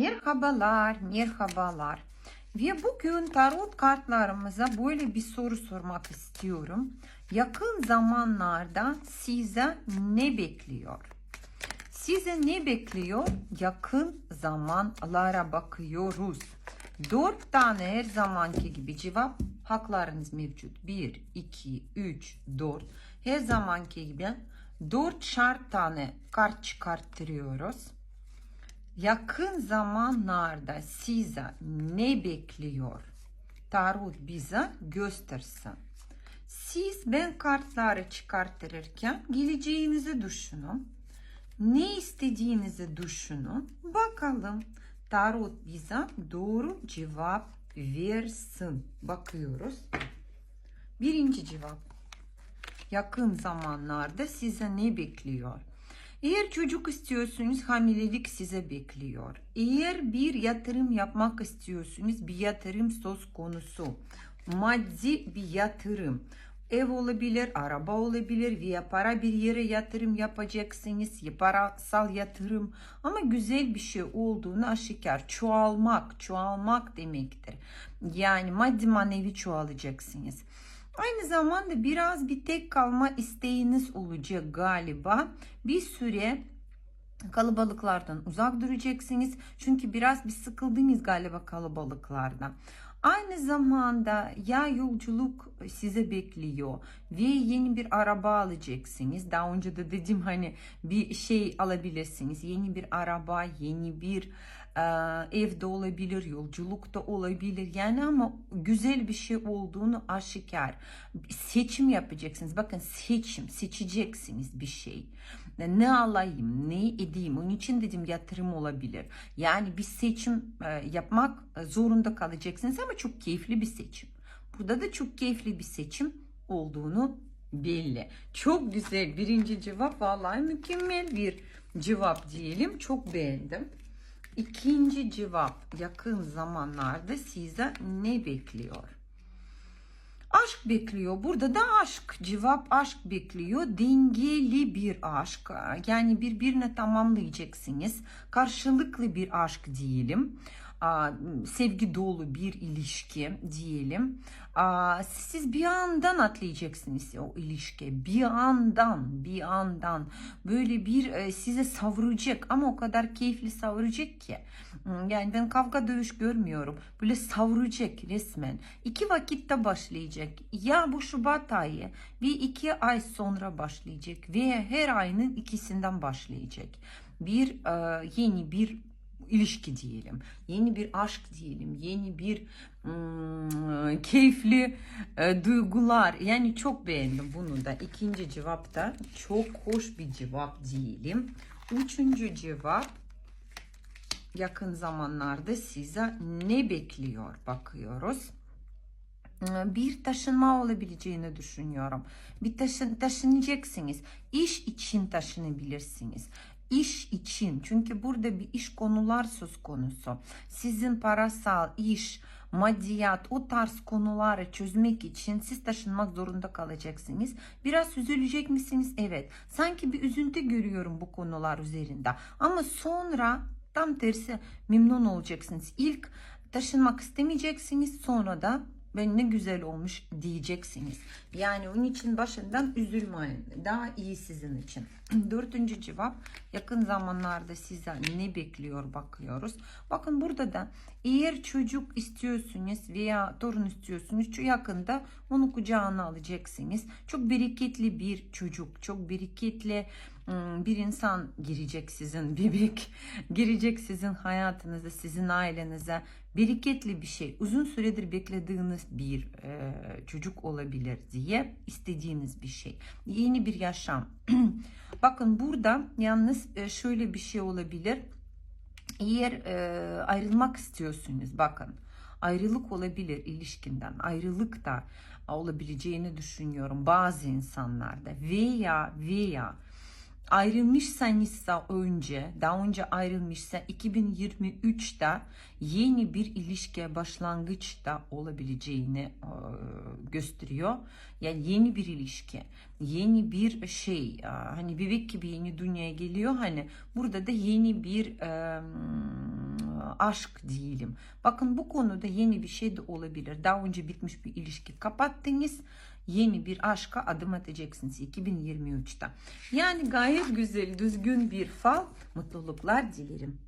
Merhabalar, merhabalar. Ve bugün tarot kartlarımıza böyle bir soru sormak istiyorum. Yakın zamanlarda size ne bekliyor? Size ne bekliyor? Yakın zamanlara bakıyoruz. Dört tane her zamanki gibi cevap haklarınız mevcut. 1, 2, 3, 4. Her zamanki gibi dört şart tane kart çıkarttırıyoruz. Yakın zamanlarda size ne bekliyor? Tarot bize göstersin. Siz ben kartları çıkartırken geleceğinizi düşünün. Ne istediğinizi düşünün. Bakalım tarot bize doğru cevap versin. Bakıyoruz. Birinci cevap. Yakın zamanlarda size ne bekliyor? Eğer çocuk istiyorsunuz hamilelik size bekliyor. Eğer bir yatırım yapmak istiyorsunuz bir yatırım söz konusu. Maddi bir yatırım. Ev olabilir, araba olabilir veya para bir yere yatırım yapacaksınız. Ya parasal yatırım ama güzel bir şey olduğunu aşikar. Çoğalmak, çoğalmak demektir. Yani maddi manevi çoğalacaksınız. Aynı zamanda biraz bir tek kalma isteğiniz olacak galiba. Bir süre kalabalıklardan uzak duracaksınız. Çünkü biraz bir sıkıldınız galiba kalabalıklardan. Aynı zamanda ya yolculuk size bekliyor ve yeni bir araba alacaksınız. Daha önce de dedim hani bir şey alabilirsiniz. Yeni bir araba, yeni bir evde olabilir, yolculukta olabilir. Yani ama güzel bir şey olduğunu aşikar. Seçim yapacaksınız. Bakın seçim, seçeceksiniz bir şey. Ne alayım, ne edeyim. Onun için dedim yatırım olabilir. Yani bir seçim e, yapmak zorunda kalacaksınız ama çok keyifli bir seçim. Burada da çok keyifli bir seçim olduğunu belli. Çok güzel birinci cevap vallahi mükemmel bir cevap diyelim. Çok beğendim. İkinci cevap yakın zamanlarda size ne bekliyor? Aşk bekliyor. Burada da aşk. Cevap aşk bekliyor. Dengeli bir aşk. Yani birbirine tamamlayacaksınız. Karşılıklı bir aşk diyelim sevgi dolu bir ilişki diyelim. Siz bir andan atlayacaksınız o ilişki. Bir andan, bir andan böyle bir e, size savuracak ama o kadar keyifli savuracak ki. Hmm, yani ben kavga dövüş görmüyorum. Böyle savuracak resmen. İki vakitte başlayacak. Ya bu Şubat ayı ve iki ay sonra başlayacak ve her ayının ikisinden başlayacak. Bir e, yeni bir ilişki diyelim, yeni bir aşk diyelim, yeni bir hmm, keyifli e, duygular. Yani çok beğendim bunu da. İkinci cevap da çok hoş bir cevap diyelim. Üçüncü cevap yakın zamanlarda size ne bekliyor bakıyoruz bir taşınma olabileceğini düşünüyorum. Bir taşın, taşınacaksınız. İş için taşınabilirsiniz iş için çünkü burada bir iş konular söz konusu. Sizin parasal iş, maddiyat o tarz konuları çözmek için siz taşınmak zorunda kalacaksınız. Biraz üzülecek misiniz? Evet. Sanki bir üzüntü görüyorum bu konular üzerinde. Ama sonra tam tersi memnun olacaksınız. İlk taşınmak istemeyeceksiniz. Sonra da ve ne güzel olmuş diyeceksiniz. Yani onun için başından üzülmeyin. Daha iyi sizin için. Dördüncü cevap yakın zamanlarda size ne bekliyor bakıyoruz. Bakın burada da eğer çocuk istiyorsunuz veya torun istiyorsunuz şu yakında onu kucağına alacaksınız. Çok bereketli bir çocuk, çok bereketli bir insan girecek sizin bebek girecek sizin hayatınıza sizin ailenize. Bereketli bir şey. Uzun süredir beklediğiniz bir e, çocuk olabilir diye istediğiniz bir şey. Yeni bir yaşam. Bakın burada yalnız e, şöyle bir şey olabilir. Eğer e, ayrılmak istiyorsunuz bakın. Ayrılık olabilir ilişkinden. Ayrılık da olabileceğini düşünüyorum bazı insanlarda. Veya veya ayrılmışsanızsa önce, daha önce ayrılmışsa 2023'te yeni bir ilişkiye başlangıçta olabileceğini e, gösteriyor. Yani yeni bir ilişki, yeni bir şey, e, hani bebek gibi yeni dünyaya geliyor. Hani burada da yeni bir e, aşk diyelim. Bakın bu konuda yeni bir şey de olabilir. Daha önce bitmiş bir ilişki kapattınız. Yeni bir aşka adım atacaksınız 2023'te. Yani gayet güzel, düzgün bir fal. Mutluluklar dilerim.